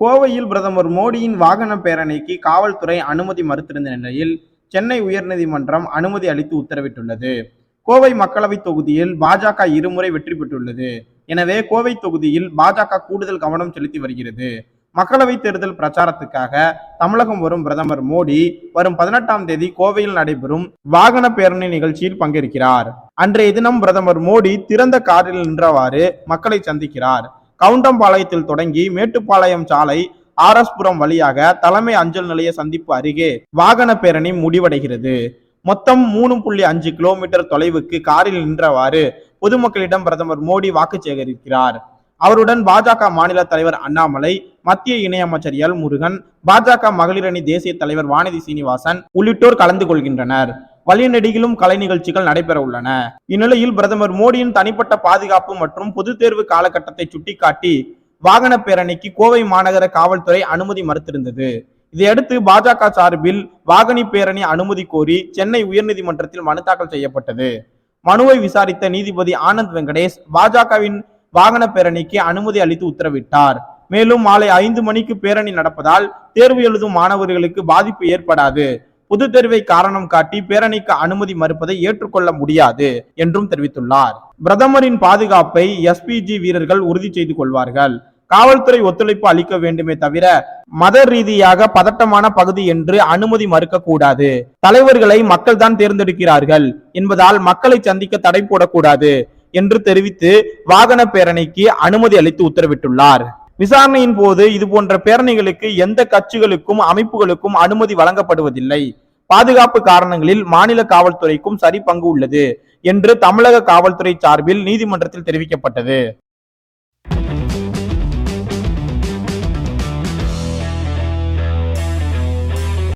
கோவையில் பிரதமர் மோடியின் வாகன பேரணிக்கு காவல்துறை அனுமதி மறுத்திருந்த நிலையில் சென்னை உயர்நீதிமன்றம் அனுமதி அளித்து உத்தரவிட்டுள்ளது. கோவை மக்களவை தொகுதியில் பாஜக இருமுறை வெற்றி பெற்றுள்ளது. எனவே கோவை தொகுதியில் பாஜக கூடுதல் கவனம் செலுத்தி வருகிறது. மக்களவை தேர்தல் பிரச்சாரத்துக்காக தமிழகம் வரும் பிரதமர் மோடி வரும் பதினெட்டாம் தேதி கோவையில் நடைபெறும் வாகன பேரணி நிகழ்ச்சியில் பங்கேற்கிறார். அன்றைய தினம் பிரதமர் மோடி திறந்த காரில் நின்றவாறு மக்களை சந்திக்கிறார். கவுண்டம்பாளையத்தில் தொடங்கி மேட்டுப்பாளையம் சாலை ஆர்எஸ்புரம் வழியாக தலைமை அஞ்சல் நிலைய சந்திப்பு அருகே வாகன பேரணி முடிவடைகிறது. மொத்தம் மூணு புள்ளி அஞ்சு கிலோமீட்டர் தொலைவுக்கு காரில் நின்றவாறு பொதுமக்களிடம் பிரதமர் மோடி வாக்கு சேகரிக்கிறார். அவருடன் பாஜக மாநில தலைவர் அண்ணாமலை மத்திய இணையமைச்சர் எல் முருகன் பாஜக மகளிரணி தேசிய தலைவர் வானதி சீனிவாசன் உள்ளிட்டோர் கலந்து கொள்கின்றனர். வழிநெடுகிலும் கலை நிகழ்ச்சிகள் நடைபெற உள்ளன இந்நிலையில் பிரதமர் மோடியின் தனிப்பட்ட பாதுகாப்பு மற்றும் பொது தேர்வு காலகட்டத்தை சுட்டிக்காட்டி வாகன பேரணிக்கு கோவை மாநகர காவல்துறை அனுமதி மறுத்திருந்தது. இதையடுத்து பாஜக சார்பில் வாகனி பேரணி அனுமதி கோரி சென்னை உயர்நீதிமன்றத்தில் மனு தாக்கல் செய்யப்பட்டது. மனுவை விசாரித்த நீதிபதி ஆனந்த் வெங்கடேஷ் பாஜகவின் வாகன பேரணிக்கு அனுமதி அளித்து உத்தரவிட்டார். மேலும் மாலை ஐந்து மணிக்கு பேரணி நடப்பதால் தேர்வு எழுதும் மாணவர்களுக்கு பாதிப்பு ஏற்படாது. பொது தேர்வை காரணம் காட்டி பேரணிக்கு அனுமதி மறுப்பதை ஏற்றுக்கொள்ள முடியாது என்றும் தெரிவித்துள்ளார். பிரதமரின் பாதுகாப்பை எஸ்பிஜி வீரர்கள் உறுதி செய்து கொள்வார்கள். காவல்துறை ஒத்துழைப்பு அளிக்க வேண்டுமே தவிர மத ரீதியாக பதட்டமான பகுதி என்று அனுமதி மறுக்க கூடாது. தலைவர்களை மக்கள் தான் தேர்ந்தெடுக்கிறார்கள் என்பதால் மக்களை சந்திக்க தடை போடக்கூடாது என்று தெரிவித்து வாகன பேரணிக்கு அனுமதி அளித்து உத்தரவிட்டுள்ளார். விசாரணையின் போது இது போன்ற பேரணிகளுக்கு எந்த கட்சிகளுக்கும் அமைப்புகளுக்கும் அனுமதி வழங்கப்படுவதில்லை. பாதுகாப்பு காரணங்களில் மாநில காவல்துறைக்கும் சரி பங்கு உள்ளது என்று தமிழக காவல்துறை சார்பில் நீதிமன்றத்தில் தெரிவிக்கப்பட்டது.